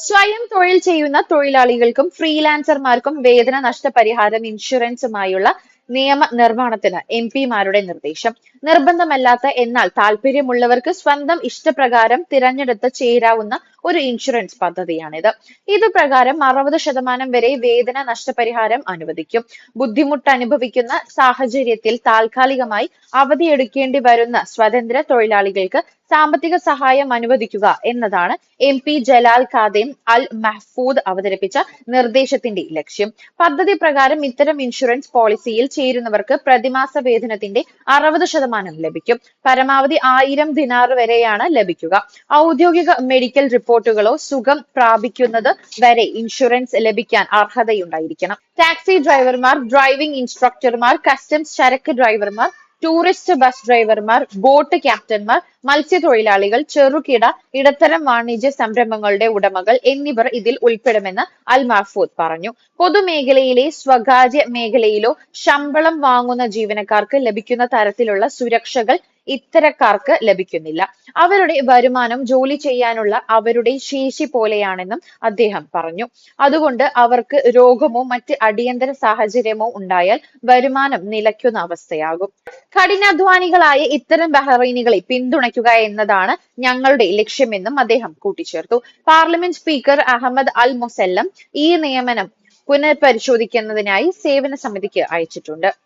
സ്വയം തൊഴിൽ ചെയ്യുന്ന തൊഴിലാളികൾക്കും ഫ്രീലാൻസർമാർക്കും വേതന നഷ്ടപരിഹാരം ഇൻഷുറൻസുമായുള്ള നിയമ നിർമ്മാണത്തിന് എം പിമാരുടെ നിർദ്ദേശം. നിർബന്ധമല്ലാത്ത എന്നാൽ താല്പര്യമുള്ളവർക്ക് സ്വന്തം ഇഷ്ടപ്രകാരം തിരഞ്ഞെടുത്ത് ചേരാവുന്ന ഒരു ഇൻഷുറൻസ് പദ്ധതിയാണിത് ഇത്. പ്രകാരം അറുപത് ശതമാനം വരെ വേതന നഷ്ടപരിഹാരം അനുവദിക്കും. ബുദ്ധിമുട്ട് അനുഭവിക്കുന്ന സാഹചര്യത്തിൽ താൽക്കാലികമായി അവധിയെടുക്കേണ്ടി വരുന്ന സ്വതന്ത്ര തൊഴിലാളികൾക്ക് സാമ്പത്തിക സഹായം അനുവദിക്കുക എന്നതാണ് M P Jalal Khadem al Mahfoudh അവതരിപ്പിച്ച നിർദ്ദേശത്തിന്റെ ലക്ഷ്യം. പദ്ധതി പ്രകാരം ഇത്തരം ഇൻഷുറൻസ് പോളിസിയിൽ ചേരുന്നവർക്ക് പ്രതിമാസ വേതനത്തിന്റെ അറുപത് ശതമാനം ലഭിക്കും. പരമാവധി ആയിരം ദിനാർ വരെയാണ് ലഭിക്കുക. ഔദ്യോഗിക മെഡിക്കൽ റിപ്പോർട്ടുകളോ സുഖം പ്രാപിക്കുന്നത് വരെ ഇൻഷുറൻസ് ലഭിക്കാൻ അർഹതയുണ്ടായിരിക്കണം. ടാക്സി ഡ്രൈവർമാർ ഡ്രൈവിംഗ് ഇൻസ്ട്രക്ടർമാർ കസ്റ്റംസ് ചരക്ക് ഡ്രൈവർമാർ ടൂറിസ്റ്റ് ബസ് ഡ്രൈവർമാർ ബോട്ട് ക്യാപ്റ്റന്മാർ മത്സ്യത്തൊഴിലാളികൾ ചെറുകിട ഇടത്തരം വാണിജ്യ സംരംഭങ്ങളുടെ ഉടമകൾ എന്നിവർ ഇതിൽ ഉൾപ്പെടുമെന്ന് അൽ മഹ്ഫൂദ് പറഞ്ഞു. പൊതുമേഖലയിലെ സ്വകാര്യ മേഖലയിലോ ശമ്പളം വാങ്ങുന്ന ജീവനക്കാർക്ക് ലഭിക്കുന്ന തരത്തിലുള്ള സുരക്ഷകൾ ഇത്തരക്കാർക്ക് ലഭിക്കുന്നില്ല. അവരുടെ വരുമാനം ജോലി ചെയ്യാനുള്ള അവരുടെ ശേഷി പോലെയാണെന്നും അദ്ദേഹം പറഞ്ഞു. അതുകൊണ്ട് അവർക്ക് രോഗമോ മറ്റ് അടിയന്തര സാഹചര്യമോ ഉണ്ടായാൽ വരുമാനം നിലയ്ക്കുന്ന അവസ്ഥയാകും. കഠിനാധ്വാനികളായ ഇത്തരം ബഹ്റൈനികളെ പിന്തുണയ്ക്കുക എന്നതാണ് ഞങ്ങളുടെ ലക്ഷ്യമെന്നും അദ്ദേഹം കൂട്ടിച്ചേർത്തു. Parliament speaker Ahmed al Musallam ഈ നിയമനം പുനഃപരിശോധിക്കുന്നതിനായി സേവന സമിതിക്ക് അയച്ചിട്ടുണ്ട്.